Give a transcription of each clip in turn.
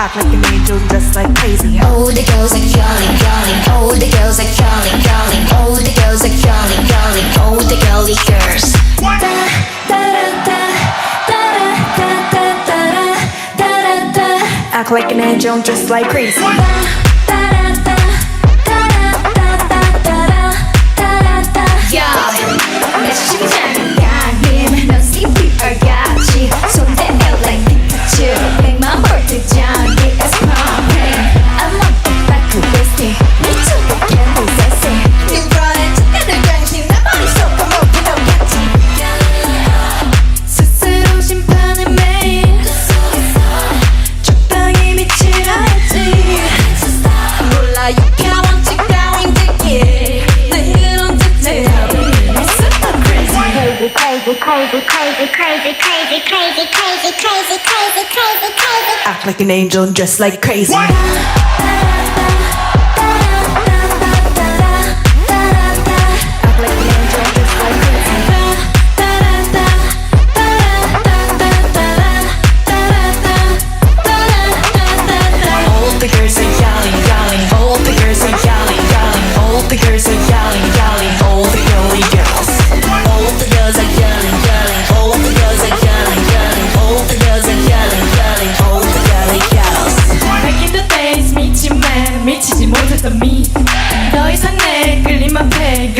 Act like an angel, dressed like crazy. All the girls are calling, calling. All the girls are calling, calling. All the girls are calling, calling. All the girly girls. Da da da da da da da da da da da. Act like an angel, dressed like crazy. Da crazy. crazy, crazy, crazy, crazy, crazy, crazy, crazy, crazy, crazy, crazy, crazy. Act like an angel, dressed like crazy. Act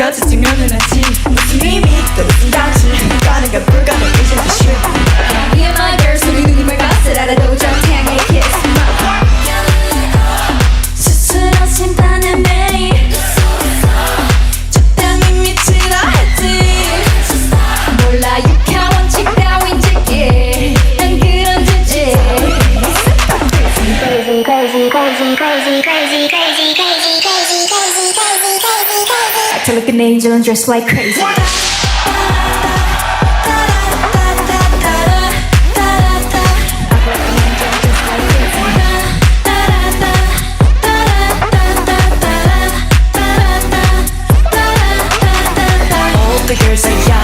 앞에 거짓증명은 하지 무슨 의미 또 무슨 가치 가능한 불가능 이제 다 쉬워 Me and my girls 우리 눈이 맑았을 알아도 적당히 kiss my 스스로 심판을 매일 적당히 미치라 했지 몰라 유쾌한 원칙 따윈 지키 난 그런 주제 Crazy, crazy, crazy, crazy, crazy, crazy, crazy, crazy, special like an angel and dressed like crazy. All the girls are young.